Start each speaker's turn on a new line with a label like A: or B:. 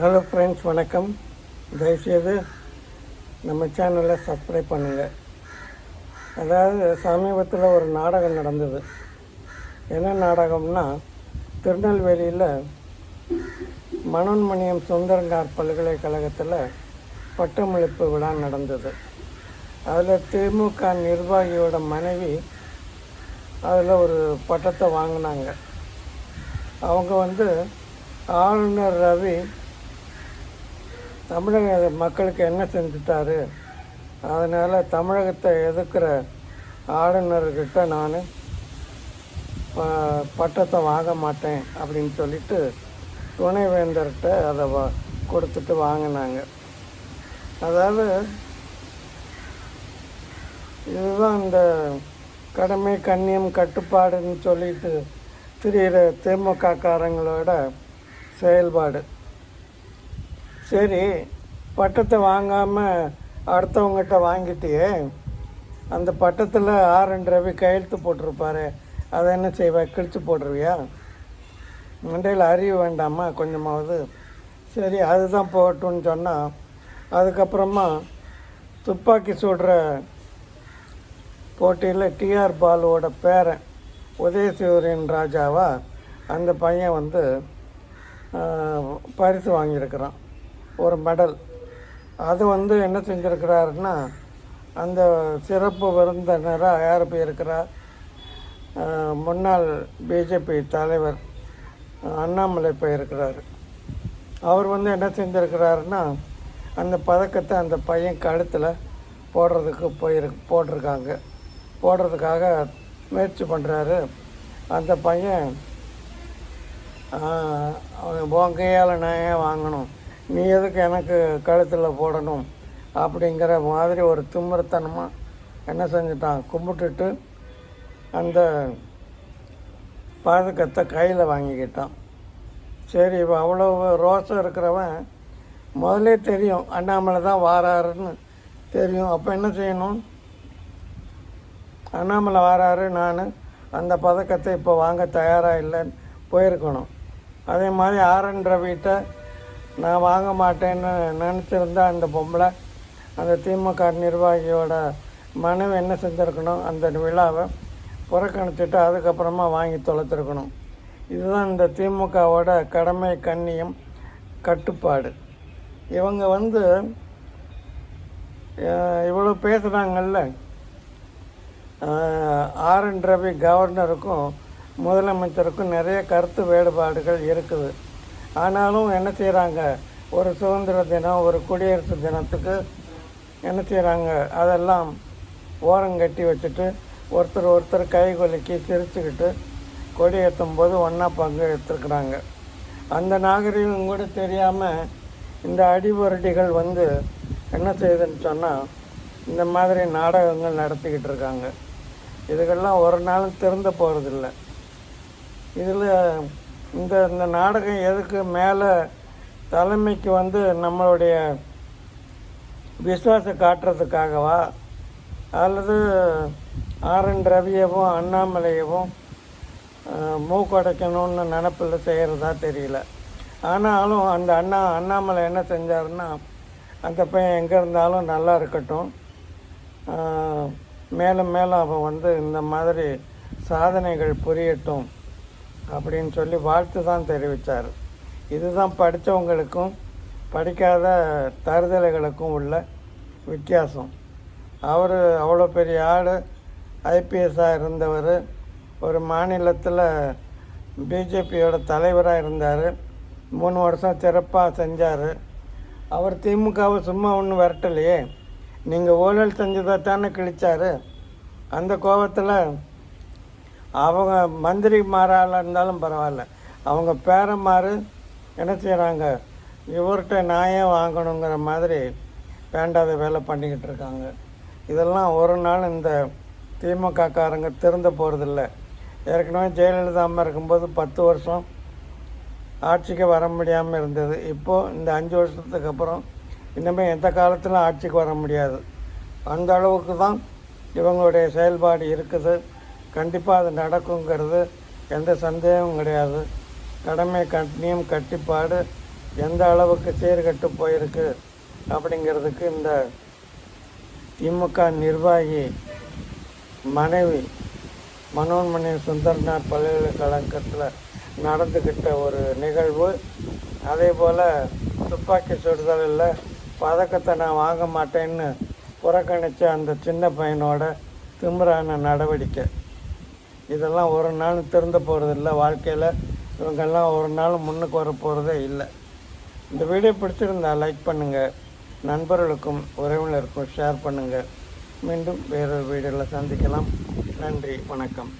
A: Hello friends வணக்கம். தயவுசெய்து நம்ம சேனலை சப்ஸ்கிரைப் பண்ணுங்கள் அதாவது சமீபத்தில் ஒரு நாடகம் நடந்தது. என்ன நாடகம்னா திருநெல்வேலியில் மனோன்மணியம் சுந்தரங்கார் பல்கலைக்கழகத்தில் பட்டமளிப்பு விழா நடந்தது. அதில் திமுக நிர்வாகியோட மனைவி அதில் ஒரு பட்டத்தை வாங்கினாங்க. அவங்க வந்து ஆளுநர் ரவி தமிழக மக்களுக்கு என்ன செஞ்சுட்டாரு? அதனால் தமிழகத்தை எதிர்க்கிற ஆளுநர்கிட்ட நான் பட்டத்தை வாங்க மாட்டேன் அப்படின்னு சொல்லிட்டு துணைவேந்தர்கிட்ட அதை வா கொடுத்துட்டு வாங்கினாங்க. அதாவது இதுதான் இந்த கடமை கண்ணியம் கட்டுப்பாடுன்னு சொல்லிட்டு திரியிற திமுக காரங்களோட செயல்பாடு. சரி பட்டத்தை வாங்காமல் அடுத்தவங்ககிட்ட வாங்கிட்டியே. அந்த பட்டத்தில் ஆர் என் ரவி கையெழுத்து போட்டிருப்பாரு. அதை என்ன செய்வா? கிழிச்சு போட்டுருவியா? மண்டையில் அறிவு வேண்டாமா? கொஞ்சமாவது. சரி அதுதான் போகட்டும்னு சொன்னால் அதுக்கப்புறமா துப்பாக்கி சுடுற போட்டியில் டிஆர் பாலுவோட பேரன் உதயசூரியன் ராஜாவா அந்த பையன் வந்து பரிசு வாங்கியிருக்கிறான். ஒரு மெடல். அது வந்து என்ன செஞ்சுருக்கிறாருன்னா அந்த சிறப்பு விருந்தினராக யார் போயிருக்கிறார்? முன்னாள் பிஜேபி தலைவர் அண்ணாமலை போயிருக்கிறார். அவர் வந்து என்ன செஞ்சுருக்கிறாருன்னா அந்த பதக்கத்தை அந்த பையன் கழுத்தில் போடுறதுக்கு போயிரு போட்டிருக்காங்க. போடுறதுக்காக முயற்சி பண்ணுறாரு அந்த பையன் அவங்க அவன் உன் கையால் நான் ஏன் வாங்கணும். நீ எதுக்கு எனக்கு கழுத்தில் போடணும் அப்படிங்கிற மாதிரி ஒரு திமிரத்தனமாக என்ன செஞ்சிட்டான்? கும்பிட்டுட்டு அந்த பதக்கத்தை கையில் வாங்கிக்கிட்டான். சரி இப்போ அவ்வளோ ரோசம் இருக்கிறவன். முதலே தெரியும் அண்ணாமலை தான் வாராருன்னு தெரியும். அப்போ என்ன செய்யணும்? அண்ணாமலை வாராரு நான். அந்த பதக்கத்தை இப்போ வாங்க தயாராக இல்லைன்னு போயிருக்கணும். அதே மாதிரி ஆரன்ற ரவிட்ட நான் வாங்க மாட்டேன்னு நினச்சிருந்தா அந்த பொம்பளை அந்த திமுக நிர்வாகியோட மனைவி என்ன செஞ்சுருக்கணும்? அந்த விழாவை புறக்கணிச்சிட்டு அதுக்கப்புறமா வாங்கி தொலைச்சிருக்கணும் இதுதான் இந்த திமுகவோட கடமை கண்ணியம் கட்டுப்பாடு. இவங்க வந்து இவ்வளோ பேசுகிறாங்கல்ல ஆர் என் ரவி கவர்னருக்கும் முதலமைச்சருக்கும் நிறைய கருத்து வேறுபாடுகள் இருக்குது. ஆனாலும் என்ன செய்கிறாங்க ஒரு சுதந்திர தினம் ஒரு குடியரசு தினத்துக்கு என்ன செய்கிறாங்க அதெல்லாம் ஓரங்கட்டி வச்சுட்டு ஒருத்தர் ஒருத்தர் கை கொலுக்கி சிரிச்சுக்கிட்டு கொடி ஏற்றும் போது ஒன்றா பங்கு எடுத்துருக்குறாங்க. அந்த நாகரிகம் கூட தெரியாமல் இந்த அடிவரடிகள் வந்து என்ன செய்யுதுன்னு சொன்னால் இந்த மாதிரி நாடகங்கள் நடத்திக்கிட்டு இருக்காங்க. இதுக்கெல்லாம் ஒரு நாளும் திறந்து போகிறதில்ல இதில் இந்த இந்த நாடகம் எதுக்கு மேலே தலைமைக்கு வந்து நம்மளுடைய விசுவாசம் காட்டுறதுக்காகவா? அல்லது ஆர் என் ரவியவும் அண்ணாமலையவும் மூக்கடைக்கணும்னு நினப்பில் செய்கிறதா தெரியல. ஆனாலும் அந்த அண்ணா அண்ணாமலை என்ன செஞ்சாருன்னா அந்த பையன் எங்கே இருந்தாலும் நல்லா இருக்கட்டும். மேலும் மேலும் அவன் வந்து இந்த மாதிரி சாதனைகள் புரியட்டும். அப்படின்னு சொல்லி வாழ்த்து தான் தெரிவித்தார் இதுதான் படித்தவங்களுக்கும் படிக்காத தருதலைகளுக்கும் உள்ள வித்தியாசம். அவர் அவ்வளோ பெரிய ஆள் ஐபிஎஸ்ஸாக இருந்தவர் ஒரு மாநிலத்தில் பிஜேபியோட தலைவராக இருந்தார் மூணு வருஷம் சிறப்பாக செஞ்சார். அவர் திமுகவை சும்மா ஒன்றும் விரட்டலையே. நீங்கள் ஊழல் செஞ்சதை தானே கிழிச்சாரு. அந்த கோபத்தில் அவங்க மந்திரி மாறால இருந்தாலும் பரவாயில்ல. அவங்க பேரமாறு என்ன செய்கிறாங்க இவர்கிட்ட நாயே வாங்கணுங்கிற மாதிரி வேண்டாத வேலை பண்ணிக்கிட்டு இருக்காங்க. இதெல்லாம் ஒரு நாள் இந்த திமுக காரங்க போகிறதில்ல ஏற்கனவே ஜெயலலிதா அம்மா இருக்கும்போது பத்து வருஷம் ஆட்சிக்கு வர முடியாமல் இருந்தது. இப்போது இந்த அஞ்சு வருஷத்துக்கு அப்புறம் இனிமேல் எந்த காலத்திலும் ஆட்சிக்கு வர முடியாது. அந்த அளவுக்கு தான் இவங்களுடைய செயல்பாடு இருக்குது. கண்டிப்பாக அது நடக்குங்கிறது எந்த சந்தேகமும் கிடையாது. கடமை கண்ணியம் கட்டுப்பாடு எந்த அளவுக்கு சீர்கட்டு போயிருக்கு அப்படிங்கிறதுக்கு இந்த திமுக நிர்வாகி மனைவி மனோன்மணி சுந்தர்நாத் பல்கலைக்கழகத்தில் நடந்துக்கிட்ட ஒரு நிகழ்வு. அதே போல் துப்பாக்கி சுடுதலில் பதக்கத்தை நான் வாங்க மாட்டேன்னு புறக்கணித்த அந்த சின்ன பையனோட திமுறான நடவடிக்கை. இதெல்லாம் ஒரு நாள் திருந்த போகிறதில்ல வாழ்க்கையில் இவங்கெல்லாம் ஒரு நாள் முன்னுக்கு வர போகிறதே இல்லை. இந்த வீடியோ பிடிச்சிருந்தா லைக் பண்ணுங்கள் நண்பர்களுக்கும் உறவினருக்கும் ஷேர் பண்ணுங்கள் மீண்டும் வேறொரு வீடியோவில் சந்திக்கலாம். நன்றி வணக்கம்.